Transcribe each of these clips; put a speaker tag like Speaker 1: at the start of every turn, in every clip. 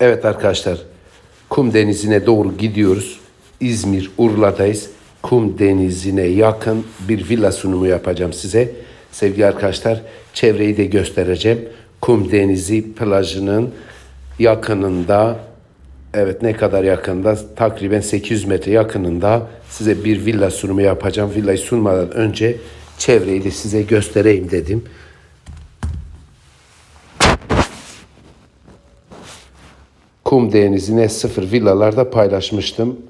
Speaker 1: Evet arkadaşlar, Kum Denizi'ne doğru gidiyoruz. İzmir, Urla'dayız. Kum Denizi'ne yakın bir villa sunumu yapacağım size. Sevgili arkadaşlar, çevreyi de göstereceğim. Kum Denizi plajının yakınında, evet ne kadar yakında? Takriben 800 metre yakınında size bir villa sunumu yapacağım. Villayı sunmadan önce çevreyi de size göstereyim dedim. Kum Denizi'ne sıfır villalarda paylaşmıştım.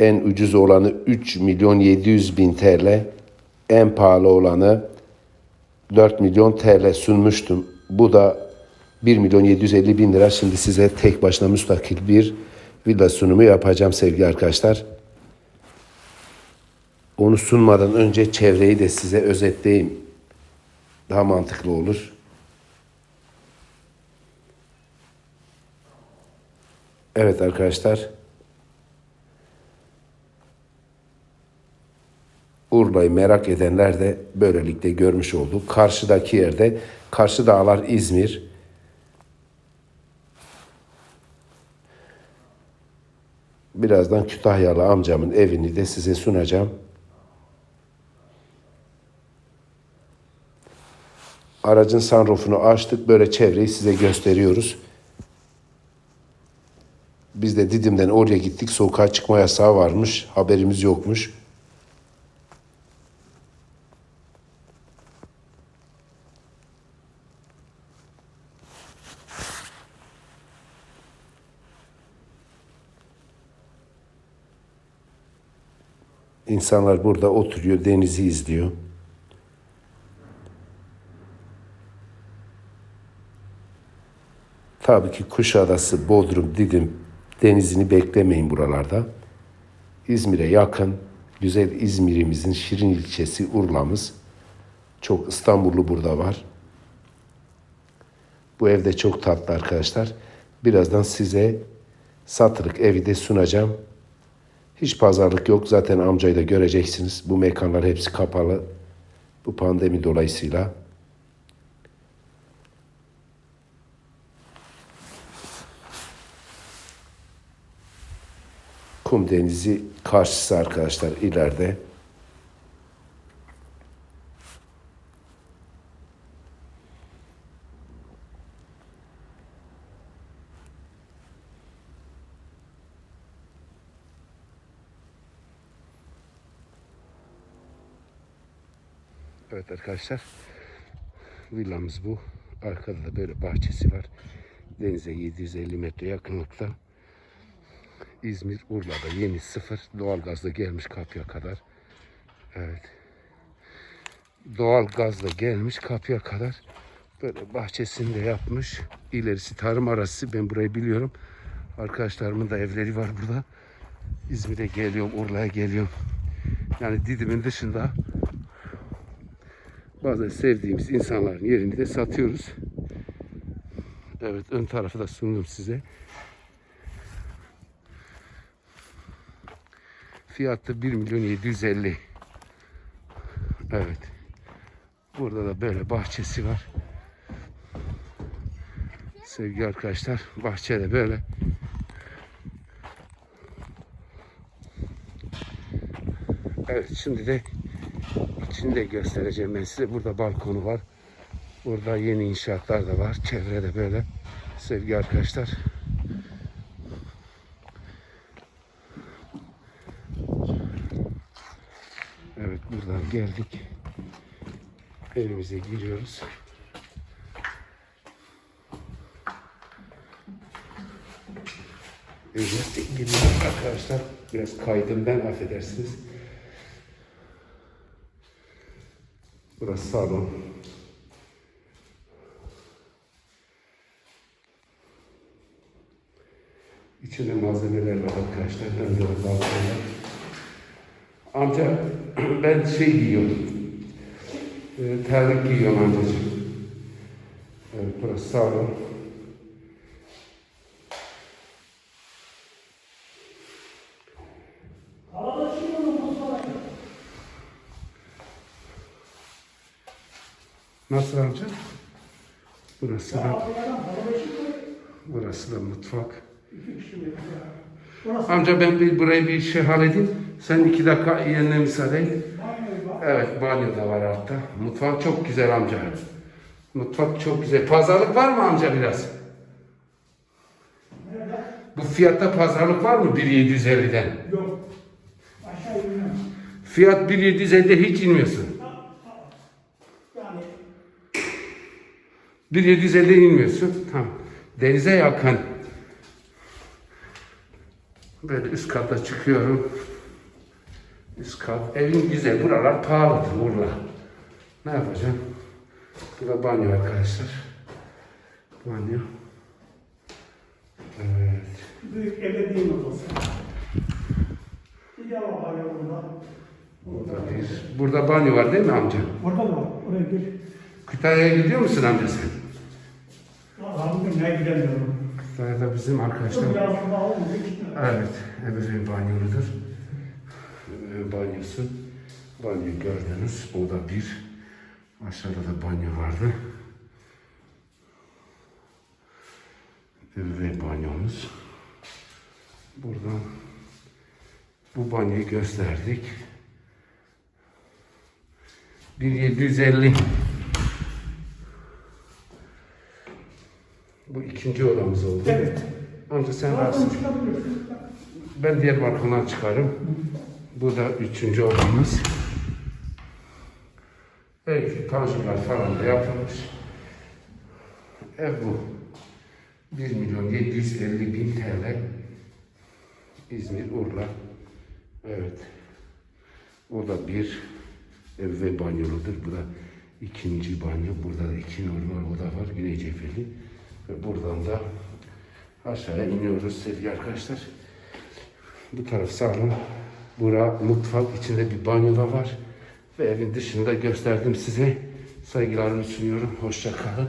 Speaker 1: En ucuz olanı 3 milyon 700 bin TL. En pahalı olanı 4 milyon TL sunmuştum. Bu da 1 milyon 750 bin lira. Şimdi size tek başına müstakil bir villa sunumu yapacağım sevgili arkadaşlar. Onu sunmadan önce çevreyi de size özetleyeyim. Daha mantıklı olur. Evet arkadaşlar. Urla'yı merak edenler de böylelikle görmüş oldu. Karşıdaki yerde, karşı dağlar İzmir. Birazdan Kütahyalı amcamın evini de size sunacağım. Aracın sunroofunu açtık. Böyle çevreyi size gösteriyoruz. Biz de Didim'den oraya gittik. Sokağa çıkma yasağı varmış. Haberimiz yokmuş. İnsanlar burada oturuyor, denizi izliyor. Tabii ki Kuşadası, Bodrum, Didim denizini beklemeyin buralarda. İzmir'e yakın, güzel İzmir'imizin Şirin ilçesi Urla'mız. Çok İstanbullu burada var. Bu evde çok tatlı arkadaşlar. Birazdan size satılık evi de sunacağım. Hiç pazarlık yok. Zaten amcayı da göreceksiniz. Bu mekanlar hepsi kapalı. Bu pandemi dolayısıyla. Kum Denizi karşısı arkadaşlar ileride. Evet arkadaşlar. Villamız bu. Arkada da böyle bahçesi var. Denize 750 metre yakınlıkta. İzmir, Urla'da yeni sıfır. Doğalgazla gelmiş kapıya kadar. Evet. Doğalgazla gelmiş kapıya kadar. Böyle bahçesini de yapmış. İlerisi tarım arası. Ben burayı biliyorum. Arkadaşlarımın da evleri var burada. İzmir'e geliyorum, Urla'ya geliyorum. Yani Didim'in dışında bazen sevdiğimiz insanların yerini de satıyoruz. Evet ön tarafı da sundum size. Fiyatı 1 milyon 750. Evet. Burada da böyle bahçesi var. Sevgili arkadaşlar bahçede böyle. Evet şimdi de içini de göstereceğim ben size. Burada balkonu var. Burada yeni inşaatlar da var. Çevrede böyle. Sevgili arkadaşlar. Evet buradan geldik. Evimize giriyoruz. Evimize giriyoruz arkadaşlar. Biraz kaydım ben affedersiniz. Burası salon. İçinde malzemeler var arkadaşlar. Önde de. Amca ben şey giyiyorum. E, terlik giyiyorum amcacığım. Evet burası salon. Nasıl amca? Burası da Burası da mutfak.
Speaker 2: Burası
Speaker 1: Amca ben bir burayı bir şey halledeyim. Sen iki dakika yerine müsaade et. Evet banyo da var altta. Mutfak çok güzel amca. Mutfak çok güzel. Pazarlık var mı amca biraz?
Speaker 2: Nerede?
Speaker 1: Bu fiyatta pazarlık var mı 1750'den?
Speaker 2: Yok. Aşağı inmem.
Speaker 1: Fiyat 1750'de hiç inmiyorsun.
Speaker 2: Yani
Speaker 1: 1750'de inmiyorsun. Tamam. Denize yakın. Böyle üst kata çıkıyorum. Üst kat. Evin güzel. Buralar pahalıdır Urla. Ne yapacağım? Burada banyo arkadaşlar. Banyo. Evet.
Speaker 2: büyük ebeveyn odası. Bir banyo burada.
Speaker 1: Burada bir. Burada banyo var değil mi amca?
Speaker 2: Orada da var. Oraya gir.
Speaker 1: Kütahya'ya gidiyor musun amca sen?
Speaker 2: Abi ne gidemiyorum.
Speaker 1: Kütahya'da bizim arkadaşlar.
Speaker 2: Biraz daha olmuş.
Speaker 1: Evet, ebeveyn banyoludur. Ebeveyn banyosu. Banyo gördünüz. O da bir. Aşağıda da banyo vardı. Ebeveyn banyomuz. Buradan bu banyoyu gösterdik. 1750 Bu ikinci odamız oldu.
Speaker 2: Evet.
Speaker 1: Amca sen varsın. Ben diğer balkondan çıkarım. Bu da üçüncü odamız. Evet, panjurlar falan da yapılmış. Ev bu. 1 milyon 750 bin TL. İzmir, Urla. Evet. O da bir ev ve banyoludur. Bu da ikinci banyo. Burada da iki normal oda var. Güney cepheli. Ve buradan da aşağıya iniyoruz sevgili arkadaşlar. Bu taraf salon. Bura mutfak içinde bir banyo da var. Ve evin dışında gösterdim size. Saygılarımı sunuyorum. Hoşça kalın.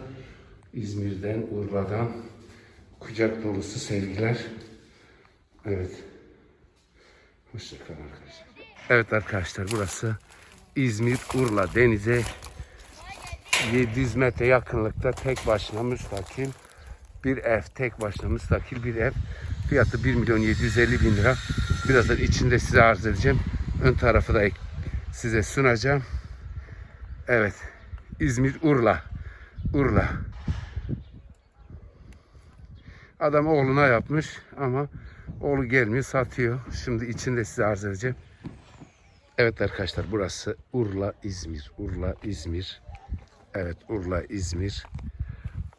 Speaker 1: İzmir'den, Urla'dan kucak dolusu sevgiler. Evet. Hoşça kalın arkadaşlar. Evet arkadaşlar burası İzmir Urla denize 700 metre yakınlıkta tek başına müstakil bir ev. Tek başına müstakil bir ev. Fiyatı 1 milyon 750 bin lira. Birazdan içinde size arz edeceğim. Ön tarafı da size sunacağım. Evet. İzmir Urla. Urla. Adam oğluna yapmış ama oğlu gelmiyor satıyor. Şimdi içinde size arz edeceğim. Evet arkadaşlar burası Urla İzmir. Urla İzmir. Evet Urla İzmir.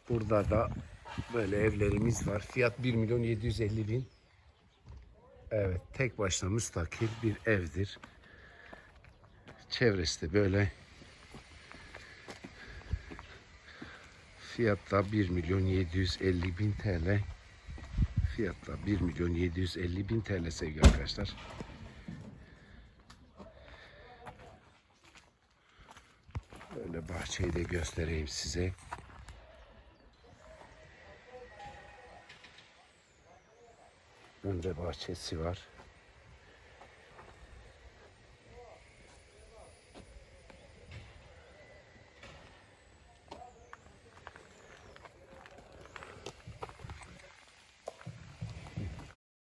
Speaker 1: Burada da böyle evlerimiz var. Fiyat 1 milyon 750 bin. Evet tek başına müstakil bir evdir. Çevresi de böyle. Fiyat da 1 milyon 750 bin TL. Fiyat da 1 milyon 750 bin TL sevgili arkadaşlar. Böyle bahçeyi de göstereyim size. Önde bahçesi var.